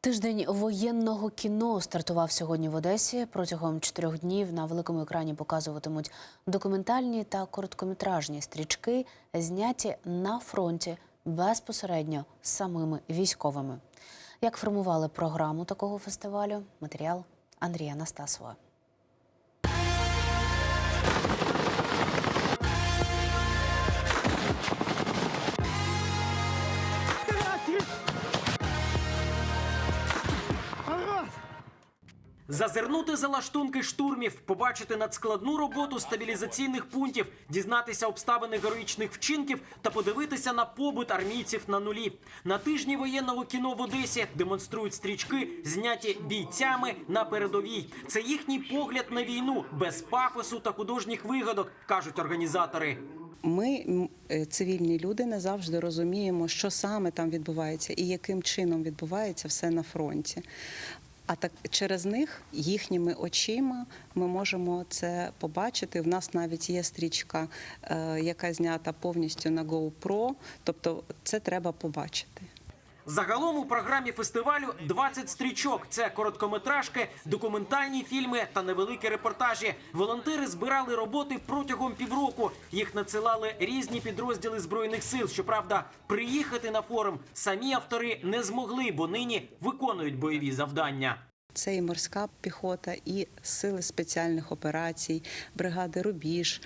Тиждень воєнного кіно стартував сьогодні в Одесі. Протягом чотирьох днів на великому екрані показуватимуть документальні та короткометражні стрічки, зняті на фронті безпосередньо самими військовими. Як формували програму такого фестивалю? Матеріал Андрія Настасова. Зазирнути за лаштунки штурмів, побачити надскладну роботу стабілізаційних пунктів, дізнатися обставини героїчних вчинків та подивитися на побут армійців на нулі. На тижні воєнного кіно в Одесі демонструють стрічки, зняті бійцями на передовій. Це їхній погляд на війну без пафосу та художніх вигадок, кажуть організатори. Ми, е, цивільні люди, не завжди розуміємо, що саме там відбувається і яким чином відбувається все на фронті. А так через них, їхніми очима, ми можемо це побачити. В нас навіть є стрічка, е, яка знята повністю на GoPro, тобто це треба побачити. Загалом у програмі фестивалю 20 стрічок. Це короткометражки, документальні фільми та невеликі репортажі. Волонтери збирали роботи протягом півроку. Їх надсилали різні підрозділи збройних сил. Щоправда, приїхати на форум самі автори не змогли, бо нині виконують бойові завдання. Це і морська піхота, і сили спеціальних операцій, бригади Рубіж,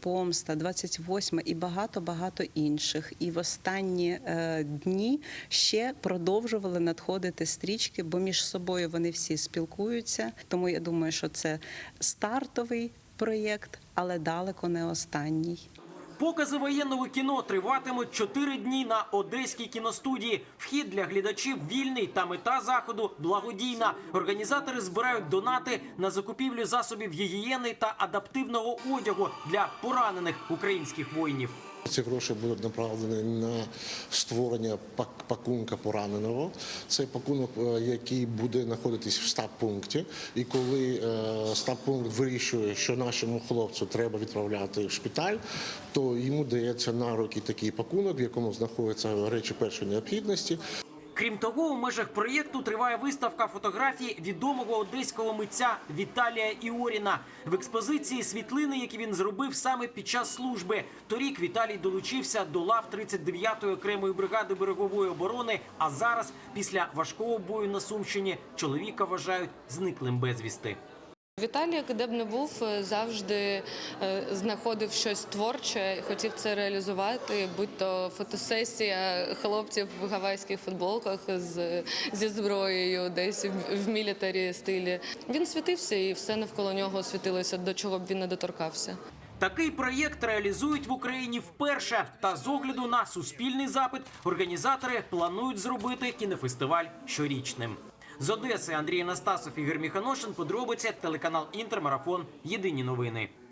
Помста, 28 і багато багато інших. І в останні е, дні ще продовжували надходити стрічки, бо між собою вони всі спілкуються. Тому я думаю, що це стартовий проєкт, але далеко не останній. Покази воєнного кіно триватимуть 4 дні на одеській кіностудії. Вхід для глядачів вільний та мета заходу благодійна. Організатори збирають донати на закупівлю засобів гігієни та адаптивного одягу для поранених українських воїнів. Ці гроші будуть направлені на створення пак- пакунка пораненого. Це пакунок, е, який буде знаходитись в стаб-пункті. І коли е, стаб-пункт вирішує, що нашому хлопцю треба відправляти в шпиталь, то йому дається на руки такий пакунок, в якому знаходяться речі першої необхідності. Крім того, у межах проєкту триває виставка фотографій відомого одеського митця Віталія Іоріна. В експозиції світлини, які він зробив саме під час служби. Торік Віталій долучився до лав 39-ї окремої бригади берегової оборони. А зараз, після важкого бою на Сумщині, чоловіка вважають зниклим безвісти. Віталій, де б не був, завжди е, знаходив щось творче, хотів це реалізувати, будь то фотосесія хлопців в гавайських футболках з, зі зброєю, десь в мілітарі стилі. Він світився і все навколо нього світилося, до чого б він не доторкався. Такий проєкт реалізують в Україні вперше. Та з огляду на суспільний запит організатори планують зробити кінофестиваль щорічним. З Одеси Андрій Анастасов Ігор Міханошин. Подробиці телеканал Інтермарафон. Єдині новини.